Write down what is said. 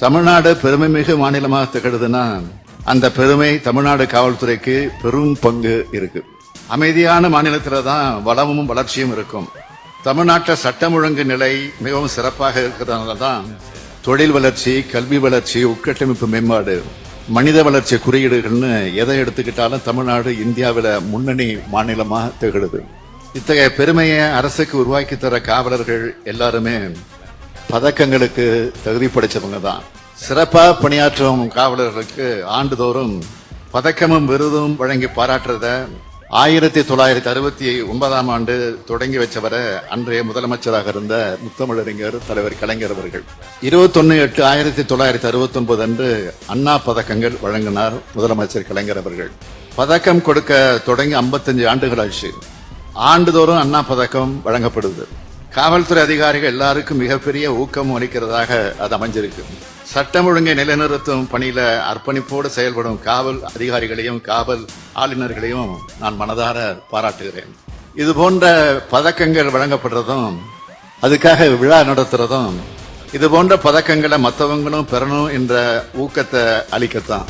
தமிழ்நாடு பெருமை மிகு மாநிலமாக திகழுதுன்னா அந்த பெருமை தமிழ்நாடு காவல்துறைக்கு பெரும் பங்கு இருக்கு. அமைதியான மாநிலத்தில் தான் வளமும் வளர்ச்சியும் இருக்கும். தமிழ்நாட்டில் சட்டம் ஒழுங்கு நிலை மிகவும் சிறப்பாக இருக்கிறதுனால தான் தொழில் வளர்ச்சி கல்வி வளர்ச்சி உட்கட்டமைப்பு மேம்பாடு மனித வளர்ச்சி குறியீடுகள்னு எதை எடுத்துக்கிட்டாலும் தமிழ்நாடு இந்தியாவில் முன்னணி மாநிலமாக திகழுது. இத்தகைய பெருமையை அரசுக்கு உருவாக்கி தர காவலர்கள் எல்லாருமே பதக்கங்களுக்கு தகுதி படைச்சவங்க தான். சிறப்பாக பணியாற்றும் காவலர்களுக்கு ஆண்டுதோறும் பதக்கமும் விருதும் வழங்கி பாராட்டுறத ஆயிரத்தி தொள்ளாயிரத்தி அறுபத்தி ஒன்பதாம் ஆண்டு தொடங்கி வச்சவரை அன்றைய முதலமைச்சராக இருந்த முத்தமிழறிஞர் தலைவர் கலைஞர் அவர்கள். இருபத்தொன்னு எட்டு ஆயிரத்தி தொள்ளாயிரத்தி அறுபத்தி ஒன்பது அன்று அண்ணா பதக்கங்கள் வழங்கினார் முதலமைச்சர் கலைஞர் அவர்கள். பதக்கம் கொடுக்க தொடங்கி 55 ஆண்டுகள் ஆச்சு. ஆண்டுதோறும் அண்ணா பதக்கம் வழங்கப்படுது. காவல்துறை அதிகாரிகள் எல்லாருக்கும் மிகப்பெரிய ஊக்கம் அளிக்கிறதாக அது அமைஞ்சிருக்கு. சட்டம் ஒழுங்கை நிலைநிறுத்தும் பணியில அர்ப்பணிப்போடு செயல்படும் காவல் அதிகாரிகளையும் காவல் ஆளுநர்களையும் நான் மனதார பாராட்டுகிறேன். இது போன்ற பதக்கங்கள் வழங்கப்படுறதும் அதுக்காக விழா நடத்துறதும் இது போன்ற பதக்கங்களை மற்றவங்களும் பெறணும் என்ற ஊக்கத்தை அளிக்கத்தான்.